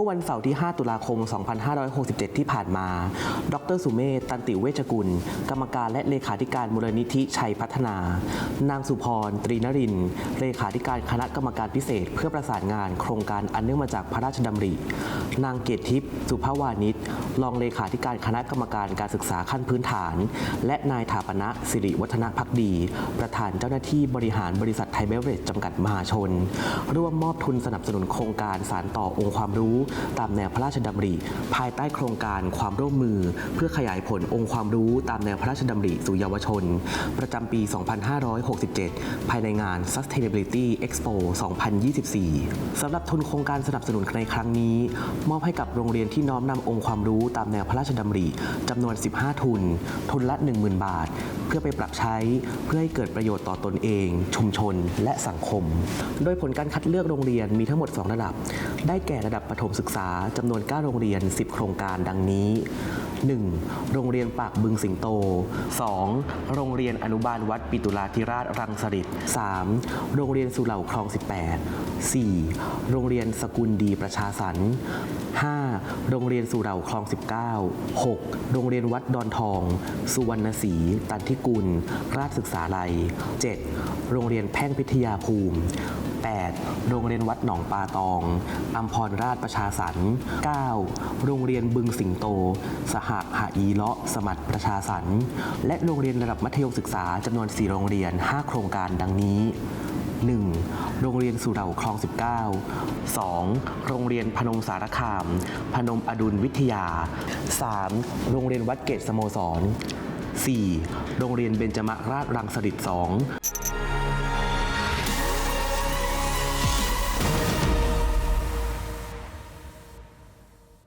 ื่อวันเสาร์ที่ 5 ตุลาคม 2567 ที่ผ่านมา ดรสุเมธตันติเวชกุล กรรมการและเลขาธิการมูลนิธิชัยพัฒนา นางสุพร ตรีนริน เลขาธิการคณะกรรมการพิเศษ เพื่อประสานงานโครงการอันเนื่องมาจากพระราชดำริ นางเกตทิพย์สุภาวานิชรองเลขาธิการคณะกรรมการการศึกษาขั้นพื้นฐาน และนายถาปณะสิริวัฒนพักดี ประธานเจ้าหน้าที่บริหารบริษัทไทยเบเวอเรจจำกัดมหาชน ร่วมมอบทุนสนับสนุนโครงการสารต่อองค์ความรู้ตามแนวพระราชดำริ ภายใต้โครงการความร่วมมือ เพื่อขยายผลองค์ความรู้ตามแนวพระราชดำริสู่เยาวชน ประจำปี 2567 ภายในงาน Sustainability Expo 2024 สำหรับทุนโครงการสนับสนุนในครั้งนี้ มอบให้กับโรงเรียนที่น้อมนำองค์ความรู้ตามแนวพระราชดำริจำนวน 15 ทุน ทุนละ 10,000 บาท เพื่อไปปรับใช้เพื่อให้เกิดประโยชน์ต่อตนเอง ชุมชน และสังคม โดยผลการคัดเลือกโรงเรียนมีทั้งหมด 2 ระดับ ได้แก่ระดับประถมศึกษาจำนวน 9 โรงเรียน 10 โครงการดังนี้ 1. โรงเรียนปากบึงสิงโต 2. โรงเรียนอนุบาลวัดปิตุลาธิราชรังสฤษ 3. โรงเรียนสุเหร่าคลอง 18 4. โรงเรียนสกุลดีประชาสรรค์ 5. โรงเรียนสุเหร่าคลอง 19 6. โรงเรียนวัดดอนทอง สุวรรณศรีตันทิกุล ราชศึกษาลัย 7. โรงเรียนแพ่งพิทยาภูมิ 8. โรงเรียนวัดหนองปาตองอัมพรราชประชาสรรค์ 9. โรงเรียนบึงสิงโต สหหาอีเลาะสมัติประชาสรรค์ และโรงเรียนระดับมัธยมศึกษาจำนวน 4 โรงเรียน 5 โครงการดังนี้ 1. โรงเรียนสุเหร่าคลอง 19 2. โรงเรียนพนมสารคาม พนมอดุลวิทยา 3. โรงเรียนวัดเกตสโมสร 4. โรงเรียนเบญจมราชรังสฤษฎร์2